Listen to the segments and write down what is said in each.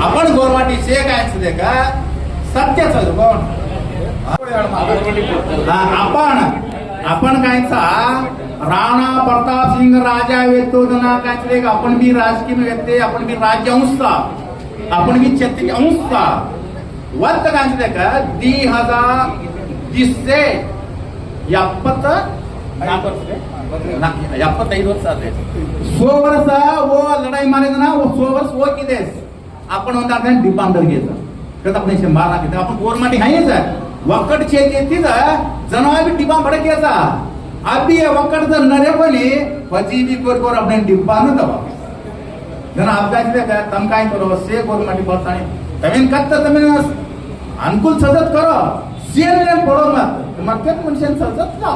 आपण गोरवाटीचे काय असते का सत्यच आहे कोण हा, आपण आपण कायचा राणा प्रताप सिंग राजा येतो ना काय आपण बी राजकीय व्यक्ती आपण बी ರಾಜ್ಯವಂಶ आपण बी छत्तीस अंश ಒತ್ತ ಕಾಣಿಸಿದೆ ದಿ ಹಜಾರ್ ದಿಸ್ಸೆ ಎಪ್ಪತ್ತ ನಾ- ಎಪ್ಪತ್ತೈದು ವರ್ಷ ಆದ್ರೆ सो वर्ष वो लढाई मारेन ना वो सो आपण म्हणतात डिपांडर घ्यायचा. घेता कहता अपने से मारना कहता अपन और माटी सर वकट छे के थी जनवा भी डिब्बा भड़क गया था वकट जर नरे बोली पची बी कोर कोर आपण डिब्बा न दबा जण आप तम काय करो? से गोरमाटी माटी बहुत तमीन कत्त तमीन अनुकूल सजत करो. सेन पड़ो मात मग के मनुष्य सजत ना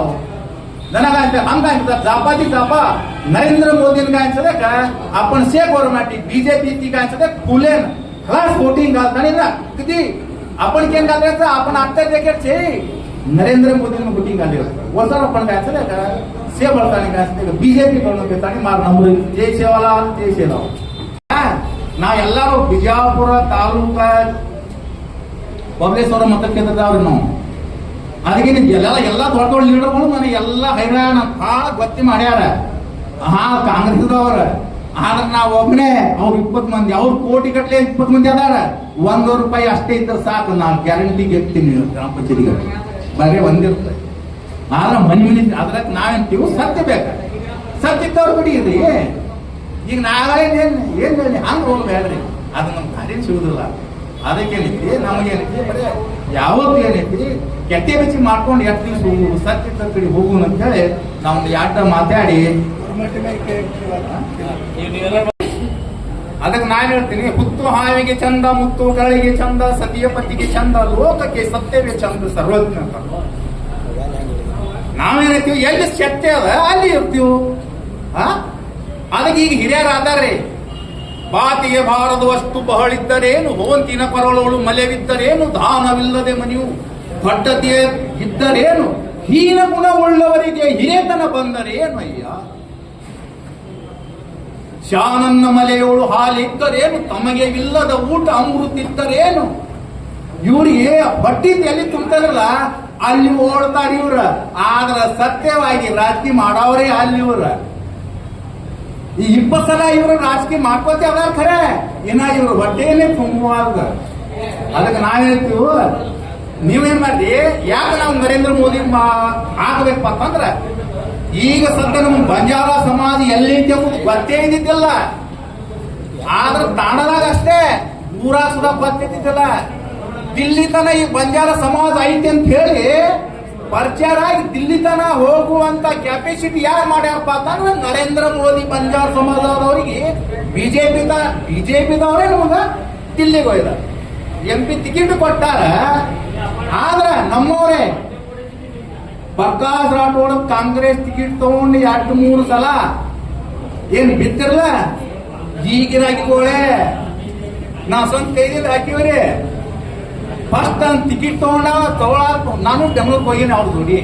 काय ते आम काय म्हणतात जापाची जापा नरेंद्र मोदीन काय सांगते का आपण से गोरमाटी बीजेपी ती काय सांगते फुलेन खलास वोटिंग घालताना ना किती आपण केन घालायचं आपण आता जॅकेट छे नरेंद्र मोदीन वोटिंग घाले वसर आपण काय सांगते का से बळताना काय सांगते ಬಿಜೆಪಿ ಗಳನ್ನು ಬೇಕಾಗಿ ಮಾರ್ ನಮ್ರು ಜೈ ಸೇವಾಲ ಜೈ ಸೇವಾಲ ನಾವ್ ಎಲ್ಲರೂ ಬಿಜಾಪುರ ತಾಲೂಕ ಬಬಲೇಶ್ವರ ಮತಕ್ಷೇತ್ರದವ್ರು ನಾವು ಅದಕ್ಕೆ ಎಲ್ಲ ಎಲ್ಲ ದೊಡ್ಡ ದೊಡ್ಡ ಲೀಡರ್ಗಳು ನನಗೆ ಎಲ್ಲ ಹೈರಾಣ, ಭಾಳ ಗೊತ್ತಿ ಮಾಡ್ಯಾರ. ಹಾ ಕಾಂಗ್ರೆಸ್ದವ್ರ. ಆದ್ರೆ ನಾವು ಒಬ್ಬನೇ ಅವ್ರು ಇಪ್ಪತ್ತು ಮಂದಿ, ಅವ್ರ ಕೋಟಿ ಕಟ್ಲೆ ಇಪ್ಪತ್ ಮಂದಿ ಅದಾರ. ಒಂದೂರು ರೂಪಾಯಿ ಅಷ್ಟೇ ಇದ್ರೆ ಸಾಕು, ನಾನು ಗ್ಯಾರಂಟಿ ಗೆಲ್ತೀನಿ ಗ್ರಾಮ ಪಂಚಾಯತಿಗೆ ಬರೀ ಒಂದಿರುತ್ತೆ ಆದ್ರೆ ಮನಿ ಮನಿ ಅದ್ರಾಗ ನಾವೇಂತೀವಿ ಸತ್ಯ ಬೇಕ. ಸತ್ಯ ಬಿಡಿ ಇರ್ರಿ ಈಗ ನಾಳೆ ಏನ್ ಏನ್ ಹೇಳಿ? ಹಂಗ ಹೋಗ್ಬೇಡ್ರಿ. ಅದು ನಮ್ಗೆ ಕಾರ್ಯ ಸಿಗುದಿಲ್ಲ. ಅದಕ್ಕೇನೈತಿ ನಮಗೇನೈತಿ ಬರೀ ಯಾವತ್ತು ಏನೈತಿ ಕೆಟ್ಟೆ ಬಿಚ್ಚಿ ಮಾಡ್ಕೊಂಡು ಎಷ್ಟು ದಿವಸ ಹೋಗುದು ಸತ್ಯ ಕಡೆ ಹೋಗುವ ಅಂತ ಹೇಳಿ ನಾವು ಯಾಟ ಮಾತಾಡಿ. ಅದಕ್ಕೆ ನಾನು ಹೇಳ್ತೀನಿ, ಹುತ್ತು ಹಾವಿಗೆ ಚಂದ, ಮುತ್ತು ಕಳಿಗೆ ಚಂದ, ಸತಿಯ ಪತಿಗೆ ಚಂದ, ಲೋಕಕ್ಕೆ ಸತ್ಯವೇ ಚಂದ, ಸರ್ವಜ್ಞ ಅಂತ. ನಾವೇನೈತಿವಿ ಎಲ್ಲಿ ಸತ್ಯ ಅದ, ಅಲ್ಲಿ ಇರ್ತೀವಿ. ಅದಕ್ಕೆ ಈಗ ಹಿರಿಯರು ಅದಾರ್ರಿ ಬಾತಿಗೆ ಬಾರದು ಅಷ್ಟು ಬಹಳಿದ್ದರೇನು? ಹೋಂತಿನ ಪರಳೋಳು ಮಲೆವಿದ್ದರೇನು? ದಾನವಿಲ್ಲದೆ ಮನೆಯು ದೊಡ್ಡತೆ ಇದ್ದರೇನು? ಹೀನ ಗುಣವುಳ್ಳವರಿಗೆ ಹಿರೇತನ ಬಂದರೇನು ಅಯ್ಯ? ಶಾನನ್ನ ಮಲೆಯೋಳು ಹಾಲಿದ್ದರೇನು? ತಮಗೆ ಇಲ್ಲದ ಊಟ ಅಮೃತಿದ್ದರೇನು? ಇವ್ರಿಗೆ ಬಟ್ಟಿ ಎಲ್ಲಿ ತುಂಬ್ತಾರಲ್ಲ ಅಲ್ಲಿ ಓಡ್ತಾರೆ ಇವ್ರ. ಆದ್ರ ಸತ್ಯವಾಗಿ ರಾತ್ರಿ ಮಾಡೋರೇ ಅಲ್ಲಿ ಇವ್ರ. ಈ ಇಪ್ಪತ್ತು ಸಲ ಇವರು ರಾಜಕೀಯ ಮಾಡ್ಕೋತಿ ಅದಾರ ಖರೆ? ಇನ್ನ ಇವ್ರ ಹೊಟ್ಟೆನೇ ತುಂಬುವಾಗ ಅದಕ್ಕೆ ನಾವ್ ಹೇಳ್ತೀವಿ? ನೀವೇನ್ ಮಾಡ್ರಿ? ಯಾಕೆ ನಾವು ನರೇಂದ್ರ ಮೋದಿ ಆಗಬೇಕಪ್ಪ ಅಂತಂದ್ರ ಈಗ ಸದ್ಯ ನಮ್ಮ ಬಂಜಾರ ಸಮಾಜ ಎಲ್ಲಿ ಗೊತ್ತೇ ಇದ್ದಿದ್ದಿಲ್ಲ. ಆದ್ರ ತಾಣದಾಗ ಅಷ್ಟೇ ಊರಾಗ ಸುಧಾ ಗೊತ್ತಿದ್ದಿದ್ದಿಲ್ಲ ದಿಲ್ಲಿ ತನ ಈ ಬಂಜಾರ ಸಮಾಜ ಐತಿ ಅಂತ ಹೇಳಿ ಪರಿಚಯ ಆಗಿ ದಿಲ್ಲಿ ತನ ಹೋಗುವಂತ ಕೆಪಾಸಿಟಿ ಯಾರು ಮಾಡ್ಯಾರಪ್ಪ ಅಂತಂದ್ರೆ ನರೇಂದ್ರ ಮೋದಿ ಪಂಜಾಬ್ ಸಮಾಜದವರಿಗೆ ಬಿಜೆಪಿ ಬಿಜೆಪಿದವರೇ ನಮಗ ದಿಲ್ಲಿಗೆ ಹೋಯ್ದ ಎಂ ಪಿ ಟಿಕೆಟ್ ಕೊಟ್ಟಾರ. ಆದ್ರ ನಮ್ಮವರೇ ಪ್ರಕಾಶ್ ರಾಠೋಡ್ ಕಾಂಗ್ರೆಸ್ ಟಿಕೆಟ್ ತಗೊಂಡು ಎರಡು ಮೂರು ಸಲ ಏನ್ ಬಿತ್ತಿರಲ್ಲ ಈಗಿನ ಹಾಕಿಕೊಳ್ಳೆ ನಾ ಸ್ವಂತ ಕೈದಿಂದ ಹಾಕಿವ್ರಿ. ಫಸ್ಟ್ ಟಿಕೆಟ್ ತಗೊಂಡ ತಗೊಳ ನಾನು ಬೆಂಗಳೂರಿಗೆ ಹೋಗಿನಿ ಅವ್ರು ಜೋಡಿ.